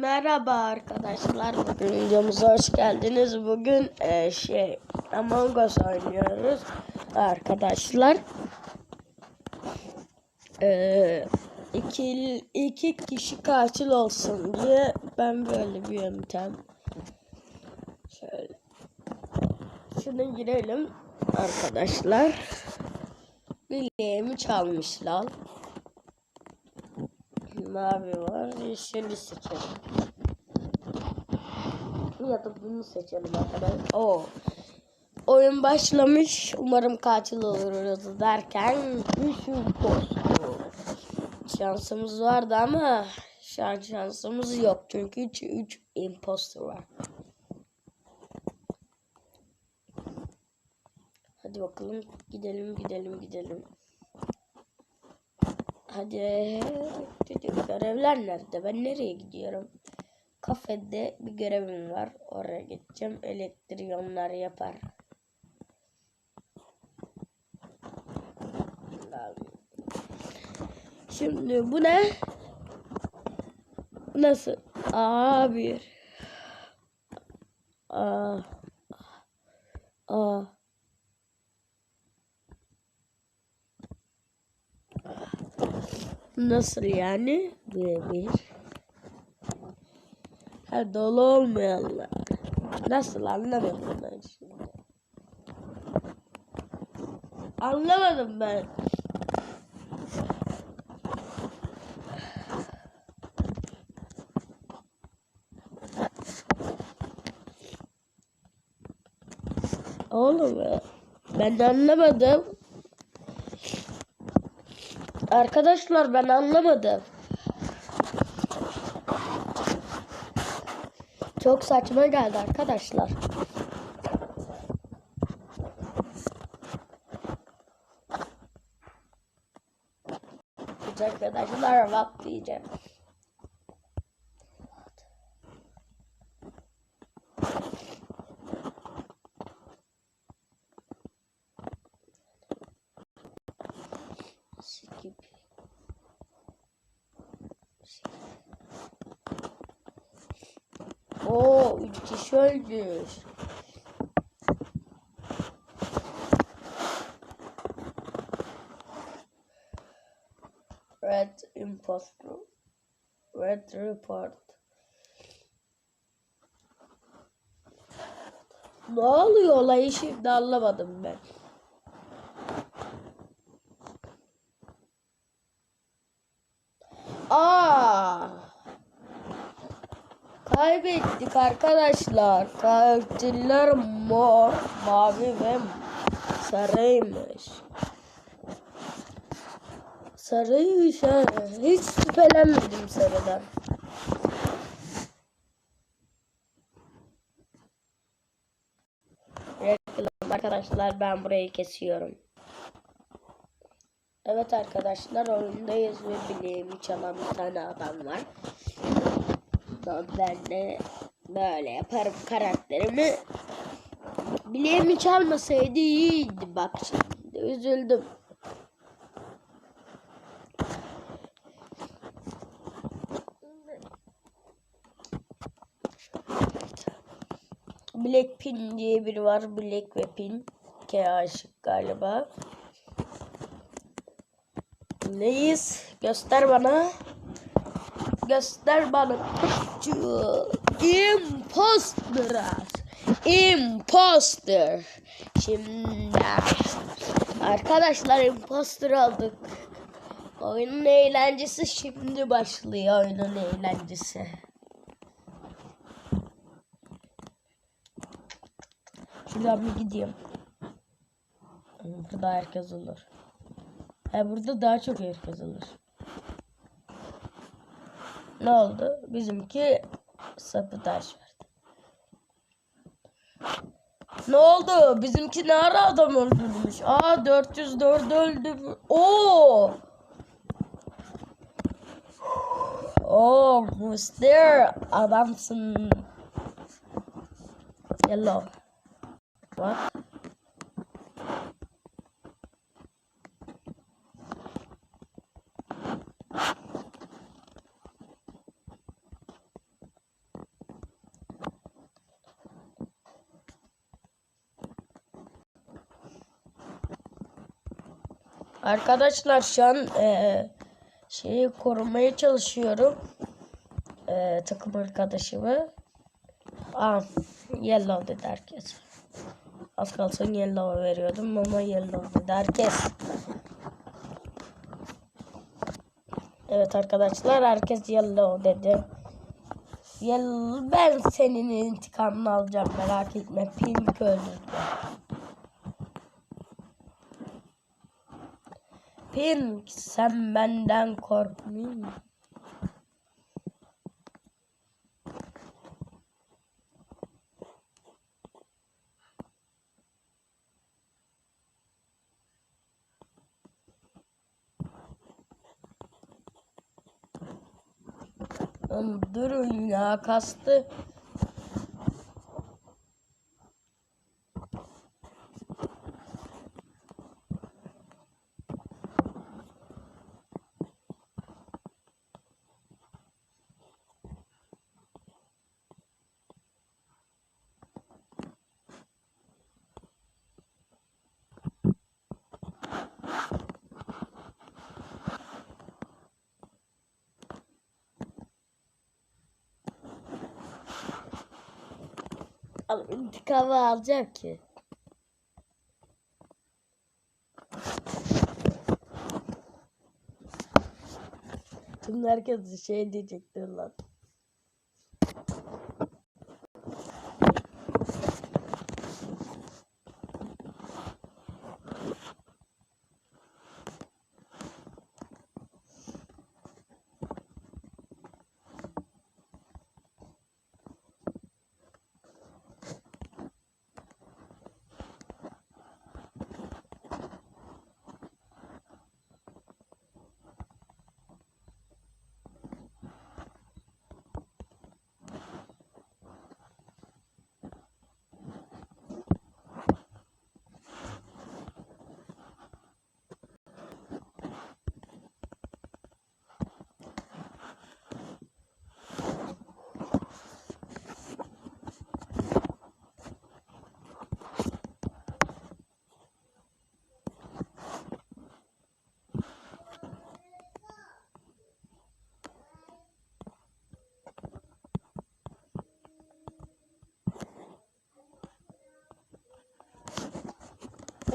Merhaba arkadaşlar. Bugün videomuza hoş geldiniz. Bugün e, şey Among Us oynuyoruz arkadaşlar. E, iki, iki kişi katil olsun diye ben böyle bir yöntem şöyle şunu girelim arkadaşlar. Bileğimi çalmışlar. Mavi var. Yeşili seçelim. Ya da bunu seçelim arkadaşlar. Oo. Oyun başlamış. Umarım katil oluruz derken üç impostor. Şansımız vardı ama şu an şansımız yok. Çünkü 3 3 impostor var. Hadi bakalım gidelim gidelim gidelim. Hadi. Görevler nerede? Ben nereye gidiyorum? Kafede bir görevim var. Oraya gideceğim. Elektriği onlar yapar. Şimdi bu ne? Nasıl? Abi. Aa. Aa. Nasıl yani? Bir. Ha dolu olmayanlar. Nasıl anlamadım ben şimdi. Anlamadım ben. Oğlum. Ben de anlamadım. Arkadaşlar ben anlamadım. Çok saçma geldi arkadaşlar. Arkadaşlar bak diyeceğim. Üç kişi ölmüş. Red imposter. Red report. Ne oluyor olayı şimdi anlamadım ben. Kaybettik arkadaşlar. Katiller mor, mavi ve sarıymış. Sarıymış ha. Hiç şüphelenmedim sarıdan. Arkadaşlar ben burayı kesiyorum. Evet arkadaşlar oyundayız ve bileğimi çalan bir tane adam var. Ben de böyle yaparım karakterimi. Bileğimi çalmasaydı iyiydi bak şimdi üzüldüm. Blackpink diye biri var. Black ve Pink. K aşık galiba. Neyiz? Göster bana. Göster bana. Imposter. Imposter. Şimdi arkadaşlar imposter aldık. Oyunun eğlencesi şimdi başlıyor oyunun eğlencesi. Şuradan bir gideyim. Burada herkes olur. Ha burada daha çok herkes olur. Ne oldu? Bizimki sapı taş verdi. Ne oldu? Bizimki ne ara adam öldürmüş? Aa 404 öldü. Oo! Oo, Muster adamsın. Yellow. What? Arkadaşlar şu an eee, şeyi korumaya çalışıyorum. Eee, takım arkadaşımı. Aa, yellow dedi herkes. Az kalsın yellow veriyordum ama yellow dedi herkes. Evet arkadaşlar herkes yellow dedi. Yellow, ben senin intikamını alacağım merak etme. Pink öldürdü. Pink sen benden korkmuyor musun? Oğlum durun ya kastı. Al intikamı alacak ki. Tüm herkes şey diyecektir lan.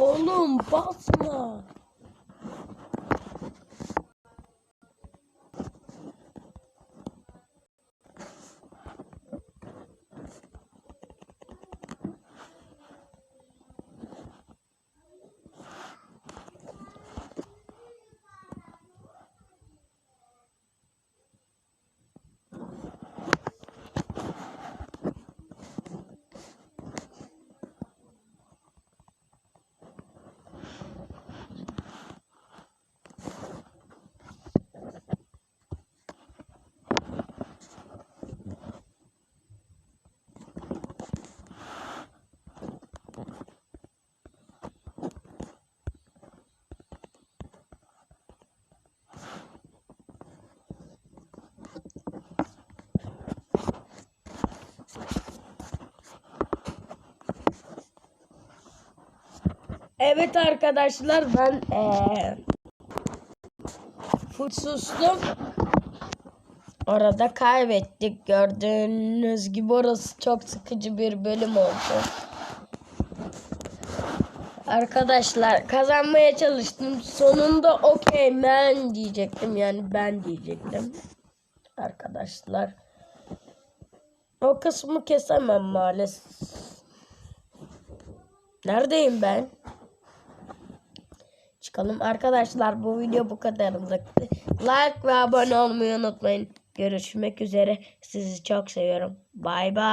Oğlum basma. Evet arkadaşlar ben eee full. Orada kaybettik. Gördüğünüz gibi orası çok sıkıcı bir bölüm oldu. Arkadaşlar kazanmaya çalıştım. Sonunda okey ben diyecektim. Yani ben diyecektim. Arkadaşlar. O kısmı kesemem maalesef. Neredeyim ben? Çıkalım arkadaşlar bu video bu kadarlıktı. Like ve abone olmayı unutmayın. Görüşmek üzere. Sizi çok seviyorum. Bay bay.